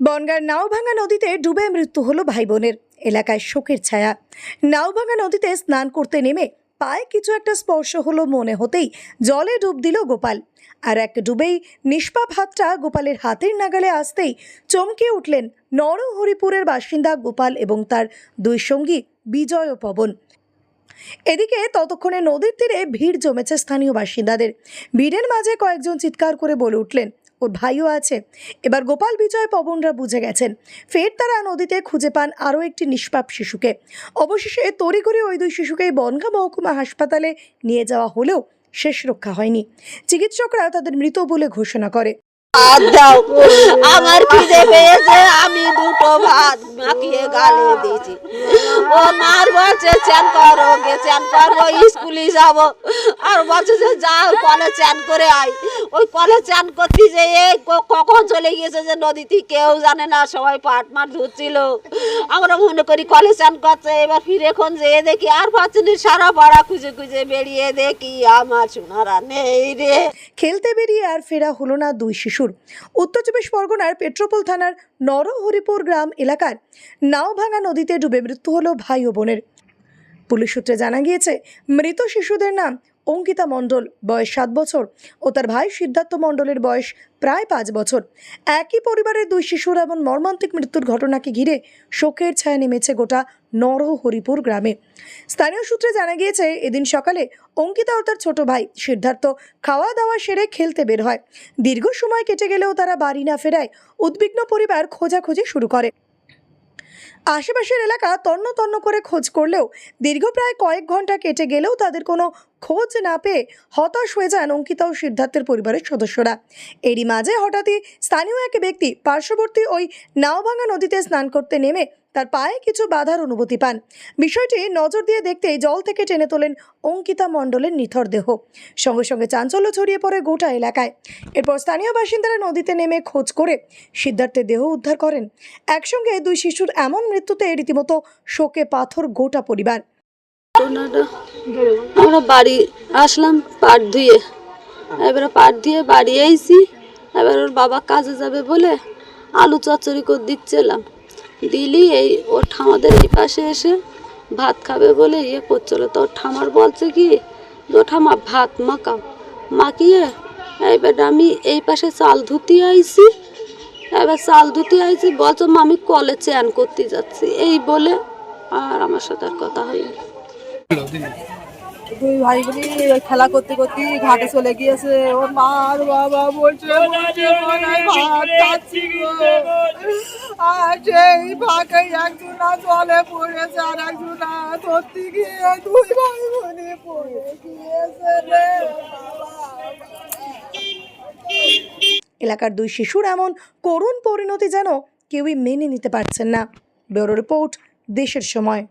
বনগাঁর নাওভাঙা নদীতে ডুবে মৃত্যু হলো ভাই বোনের এলাকায় শোকের ছায়া। নাওভাঙা নদীতে স্নান করতে নেমে পায়ে কিছু একটা স্পর্শ হলো মনে হতেই জলে ডুব দিল গোপাল। আর এক ডুবেই নিষ্পাপ হাতটা গোপালের হাতের নাগালে আসতেই চমকে উঠলেন নরহরিপুরের বাসিন্দা গোপাল এবং তার দুই সঙ্গী বিজয় ও পবন। এদিকে ততক্ষণে নদীর তীরে ভিড় জমেছে স্থানীয় বাসিন্দাদের। ভিড়ের মাঝে কয়েকজন চিৎকার করে বলে উঠলেন ওর ভাইও আছে। এবার গোপাল বিজয়, পবনরা বুঝে গেছেন, ফের তারা নদীতে খুঁজে পান আরও একটি নিষ্পাপ শিশুকে। অবশেষে তড়িঘড়ি ওই দুই শিশুকেই বনগা মহকুমা হাসপাতালে নিয়ে যাওয়া হলেও শেষ রক্ষা হয়নি। চিকিৎসকরা তাদের মৃত বলে ঘোষণা করে। আমার খিদে পেয়েছে, আমি দুটো ভাত মাখিয়ে গালে দিয়েছি। ও মার বলছে চ্যান করো গে চ্যান করব স্কুলে যাব। আর বলছে যে যাও কলে চ্যান করে আয়। ওই কলে চ্যান করতে যে কখন চলে গিয়েছে যে নদীতে কেউ জানে না, সবাই পাট মাঠ ধুচ্ছিল আমরা মনে করি কলে চ্যান করছে, এবার ফিরে এখন যেয়ে দেখি, আর পাচ্ছি সারা পাড়া খুঁজে খুঁজে বেরিয়ে দেখি, আমার সোনারা নেই রে। খেলতে বেরিয়ে আর ফেরা হলো না দুই শিশুর। উত্তর চব্বিশ পরগনার পেট্রোপোল থানার নরহরিপুর গ্রাম এলাকার নাওভাঙা নদীতে ডুবে মৃত্যু হলো ভাই ও বোনের। পুলিশ সূত্রে জানা গিয়েছে, মৃত শিশুদের নাম অঙ্কিতা মণ্ডল, বয়স সাত বছর, ও তার ভাই সিদ্ধার্থ মণ্ডলের বয়স প্রায় পাঁচ বছর। একই পরিবারের দুই শিশুর এমন মর্মান্তিক মৃত্যুর ঘটনাকে ঘিরে শোকের ছায়া নেমেছে গোটা নরহরিপুর গ্রামে। স্থানীয় সূত্রে জানা গিয়েছে, এদিন সকালে অঙ্কিতা ও তার ছোট ভাই সিদ্ধার্থ খাওয়া দাওয়া সেরে খেলতে বের হয়। দীর্ঘ সময় কেটে গেলেও তারা বাড়ি না ফেরায় উদ্বিগ্ন পরিবার খোঁজাখুঁজি শুরু করে। আশেপাশের এলাকা তন্ন তন্ন করে খোঁজ করলেও দীর্ঘ প্রায় কয়েক ঘণ্টা কেটে গেলেও তাদের কোনো খোঁজ না পেয়ে হতাশ হয়ে যান অঙ্কিতা ও সিদ্ধার্থের পরিবারের সদস্যরা। এরই মাঝে হঠাৎই স্থানীয় এক ব্যক্তি পার্শ্ববর্তী ওই নাওভাঙা নদীতে স্নান করতে নেমে তার পায়ে কিছু বাধার অনুভূতি পান। বিষয়টি নজর দিয়ে দেখতেই জল থেকে টেনে তোলেন অঙ্কিতা মণ্ডলের নিথর দেহ। সঙ্গে সঙ্গে চাঞ্চল্য ছড়িয়ে পড়ে গোটা এলাকায়। এরপর স্থানীয় বাসিন্দারা নদীতে নেমে খোঁজ করে সিদ্ধার্থের দেহ উদ্ধার করেন। একসঙ্গে দুই শিশুর এমন মৃত্যুতে রীতিমতো শোকে পাথর গোটা পরিবার। আমরা বাড়ি আসলাম, পাট ধুয়ে। এবারে পাট ধুয়ে বাড়ি আইছি। এবার ওর বাবা কাজে যাবে বলে আলু চচ্চড়ি করে দিচ্ছিলাম। দিলি, এই ওর ঠামাদের এই পাশে এসে ভাত খাবে বলে ইয়ে করছিল তো ওর ঠামার বলছে কি ও ঠামা, ভাত মাখাও। মাখিয়ে এবার আমি এই পাশে চাল ধুতি আইছি। এবার চাল ধুতে আইছি, বলছো মা আমি কলে চ্যান করতে যাচ্ছি। এই বলে আর আমার সাথে আর কথা হয়নি। দুই ভাই বোনই খেলা করতে করতে ঘাটে চলে গিয়েছে ওর মা বাবা বলছে মনে হয় এলাকার দুই শিশুর এমন করুণ পরিণতি যেন কেউই মেনে নিতে পারছেন না ব্যুরো রিপোর্ট দেশের সময়